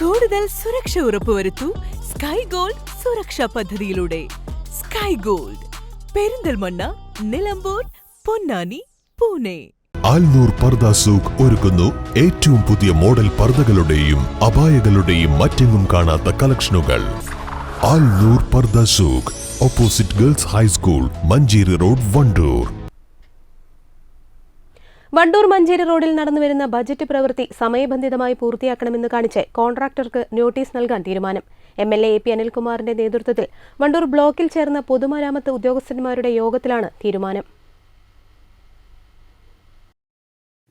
കൂടുതൽ സുരക്ഷ ഉറപ്പുവരുത്തൂ sky gold സുരക്ഷാ പദ്ധതിയിലൂടെ. Sky Gold Perinthalmanna Nilambur Ponnani Pune. Alnoor പർദ സൂഖ് ഒരുക്കുന്നു ഏറ്റവും പുതിയ മോഡൽ പർദകളുടെയും അപായകളുടെയും മറ്റെങ്ങും കാണാത്ത കളക്ഷനുകൾ. Alnoor പർദ opposite girls high school Manjeri road Wandoor. Wandoor Manjeri റോഡിൽ നടന്നുവരുന്ന ബജറ്റ് പ്രവൃത്തി സമയബന്ധിതമായി പൂർത്തിയാക്കണമെന്ന് കാണിച്ച് കോൺട്രാക്ടർക്ക് നോട്ടീസ് നൽകാൻ തീരുമാനം. എം എൽ എ പി അനിൽകുമാറിന്റെ നേതൃത്വത്തിൽ വണ്ടൂർ ബ്ലോക്കിൽ ചേർന്ന പൊതുമരാമത്ത് ഉദ്യോഗസ്ഥന്മാരുടെ യോഗത്തിലാണ് തീരുമാനം.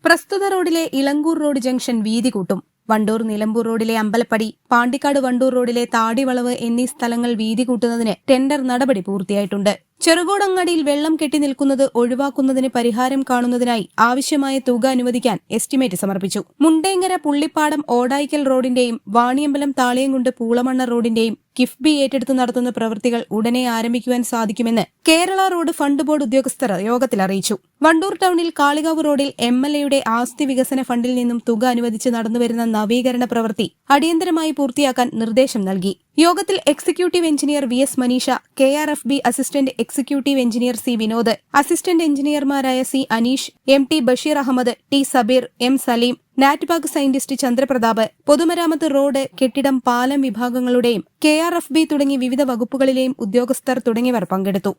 പ്രസ്തുത റോഡിലെ ഇളങ്കൂർ റോഡ് ജംഗ്ഷൻ വീതി കൂട്ടും. വണ്ടൂർ നിലമ്പൂർ റോഡിലെ അമ്പലപ്പടി പാണ്ടിക്കാട് വണ്ടൂർ റോഡിലെ താടിവളവ് എന്നീ സ്ഥലങ്ങൾ വീതി കൂട്ടുന്നതിന് ടെൻഡർ നടപടി പൂർത്തിയായിട്ടുണ്ട്. ചെറുകോടങ്ങാടിയിൽ വെള്ളം കെട്ടി നിൽക്കുന്നത് ഒഴിവാക്കുന്നതിന് പരിഹാരം കാണുന്നതിനായി ആവശ്യമായ തുക അനുവദിക്കാൻ എസ്റ്റിമേറ്റ് സമർപ്പിച്ചു. മുണ്ടേങ്ങര പുള്ളിപ്പാടം ഓടായിക്കൽ റോഡിന്റെയും വാണിയമ്പലം താളിയംകുണ്ട് പൂളമണ്ണ റോഡിന്റെയും കിഫ്ബി ഏറ്റെടുത്ത് നടത്തുന്ന പ്രവൃത്തികൾ ഉടനെ ആരംഭിക്കുവാൻ സാധിക്കുമെന്ന് കേരള റോഡ് ഫണ്ട് ബോർഡ് ഉദ്യോഗസ്ഥർ യോഗത്തിൽ അറിയിച്ചു. വണ്ടൂർ ടൌണിൽ കാളികാവ് റോഡിൽ എം എൽ എയുടെ ആസ്തി വികസന ഫണ്ടിൽ നിന്നും തുക അനുവദിച്ച് നടന്നുവരുന്ന നവീകരണ പ്രവൃത്തി അടിയന്തരമായി പൂർത്തിയാക്കാൻ നിർദ്ദേശം നൽകി. യോഗത്തിൽ executive engineer V S Manisha K R F B assistant executive engineer C Vinod assistant എഞ്ചിനീയർമാരായ C Aneesh M T Basheer Ahmed T Sabeer M Saleem നാറ്റ്ബാഗ് scientist Chandraprathap പൊതുമരാമത്ത് റോഡ് കെട്ടിടം പാലം വിഭാഗങ്ങളുടെയും കെ ആർ എഫ് ബി തുടങ്ങി വിവിധ വകുപ്പുകളിലെയും ഉദ്യോഗസ്ഥർ തുടങ്ങിയവർ പങ്കെടുത്തു.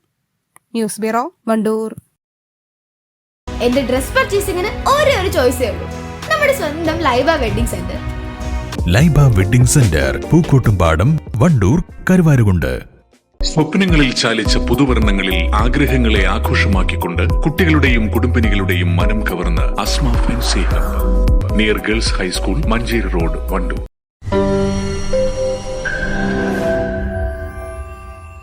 News bureau Wandoor. എന്റെ ഡ്രസ് പർച്ചേസിംഗിന് ഒരേ ഒരു ചോയ്സേ ഉള്ളൂ. നമ്മുടെ സ്വന്തം Laiba wedding centre. Laiba wedding centre Pookkottumpadam Wandoor Karuvarakundu. സ്വപ്നങ്ങളിൽ ചാലിച്ച പുതുവർണങ്ങളിൽ ആഗ്രഹങ്ങളെ ആഘോഷമാക്കിക്കൊണ്ട് കുട്ടികളുടെയും കുടുംബിനികളുടെയും മനം കവർന്ന് Asma fancy hub. Near girls high school Manjeri road Wandoor.